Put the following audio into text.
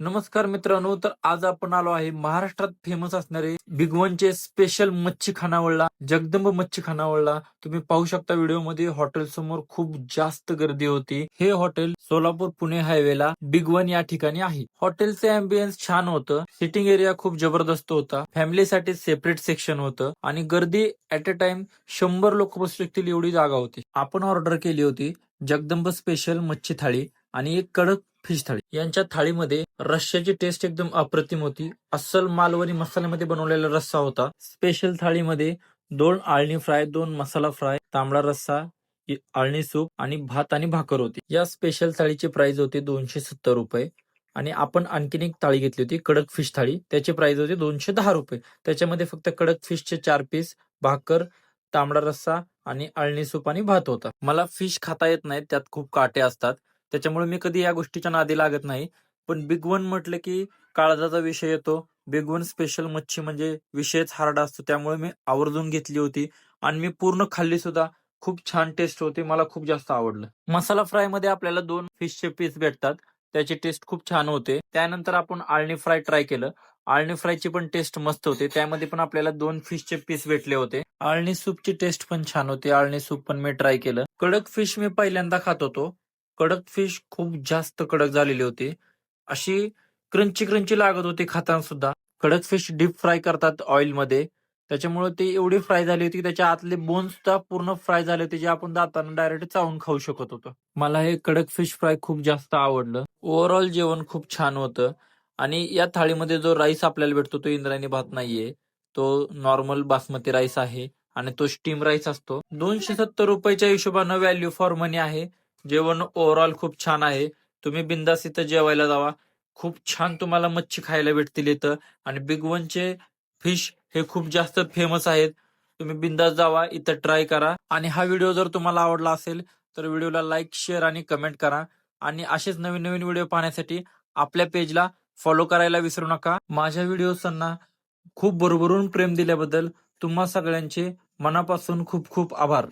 नमस्कार मित्रांनो तर आज आपण आलो आहे महाराष्ट्रात फेमस असणारे बिगवनचे स्पेशल मच्छी खानावळला जगदंब मच्छी खानावळला. तुम्ही पाहू शकता व्हिडिओमध्ये हॉटेल समोर खूप जास्त गर्दी होती. हे हॉटेल सोलापूर पुणे हायवेला बिगवन या ठिकाणी आहे. हॉटेलचे अँबियन्स छान होतं. सिटिंग एरिया खूप जबरदस्त होता. फॅमिलीसाठी सेपरेट सेक्शन होतं. आणि गर्दी ऍट अ टाइम शंभर लोक बसू शकतील एवढी जागा होती. आपण ऑर्डर केली होती जगदंब स्पेशल मच्छी थाळी आणि एक कडक फिश थाळी. यांच्या थाळीमध्ये रश्श्याची टेस्ट एकदम अप्रतिम होती. अस्सल मालवणी मसाल्यामध्ये बनवलेला रस्सा होता. स्पेशल थाळीमध्ये दोन आळणी फ्राय दोन मसाला फ्राय तांबडा रस्सा आळणी सूप आणि भात आणि भाकर होती. या स्पेशल थाळीची प्राइस होती दोनशे सत्तर रुपये. आणि आपण आणखीन एक थाळी घेतली होती कडक फिश थाळी. त्याची प्राइस होती दोनशे दहा रुपये. त्याच्यामध्ये फक्त कडक फिशचे चार पीस भाकर तांबडा रस्सा आणि अळणी सूप आणि भात होता. मला फिश खाता येत नाही त्यात खूप काटे असतात. त्याच्यामुळे मी कधी या गोष्टीच्या नादी लागत नाही. पण बिग वन म्हटलं की काळजाचा विषय येतो. बिग वन स्पेशल मच्छी म्हणजे विषयच हार्ड असतो. त्यामुळे मी आवर्जून घेतली होती. आणि मी पूर्ण खाल्ली सुद्धा. खूप छान टेस्ट होती. मला खूप जास्त आवडलं. मसाला फ्रायमध्ये आपल्याला दोन फिशचे पीस भेटतात. त्याची टेस्ट खूप छान होते. त्यानंतर आपण आळणी फ्राय ट्राय केलं. आळणी फ्रायची पण टेस्ट मस्त होते. त्यामध्ये पण आपल्याला दोन फिशचे पीस भेटले होते. आळणी सूपची टेस्ट पण छान होती. आळणी सूप पण मी ट्राय केलं. कडक फिश मी पहिल्यांदा खात होतो. कडक फिश खूप जास्त कडक झालेली होती. अशी क्रंची क्रंची लागत होती खाताना सुद्धा कडक फिश डीप फ्राय करतात ऑइलमध्ये. त्याच्यामुळे ती एवढी फ्राय झाली होती की त्याच्या आतले बोन सुद्धा पूर्ण फ्राय झाले होते जे आपण दाताना डायरेक्ट चावून खाऊ शकत होतो. मला हे कडक फिश फ्राय खूप जास्त आवडलं. ओव्हरऑल जेवण खूप छान होतं. आणि या थाळीमध्ये जो राईस आपल्याला भेटतो तो इंद्रायणी भात नाहीये. तो नॉर्मल बासमती राईस आहे. आणि तो स्टीम राईस असतो. दोनशे सत्तर रुपयाच्या हिशोबानं व्हॅल्यू फॉर मनी आहे. जेवण ओव्हरऑल खूप छान आहे. तुम्ही बिंदास इथं जेवायला जावा. खूप छान तुम्हाला मच्छी खायला भेटतील इथं. आणि बिग वनचे फिश हे खूप जास्त फेमस आहेत. तुम्ही बिंदास जावा इथं ट्राय करा. आणि हा व्हिडिओ जर तुम्हाला आवडला असेल तर व्हिडिओला लाईक शेअर आणि कमेंट करा. आणि असेच नवीन नवीन व्हिडिओ पाहण्यासाठी आपल्या पेजला फॉलो करायला विसरू नका. माझ्या व्हिडिओसांना खूप भरभरून प्रेम दिल्याबद्दल तुम्हा सगळ्यांचे मनापासून खूप खूप आभार.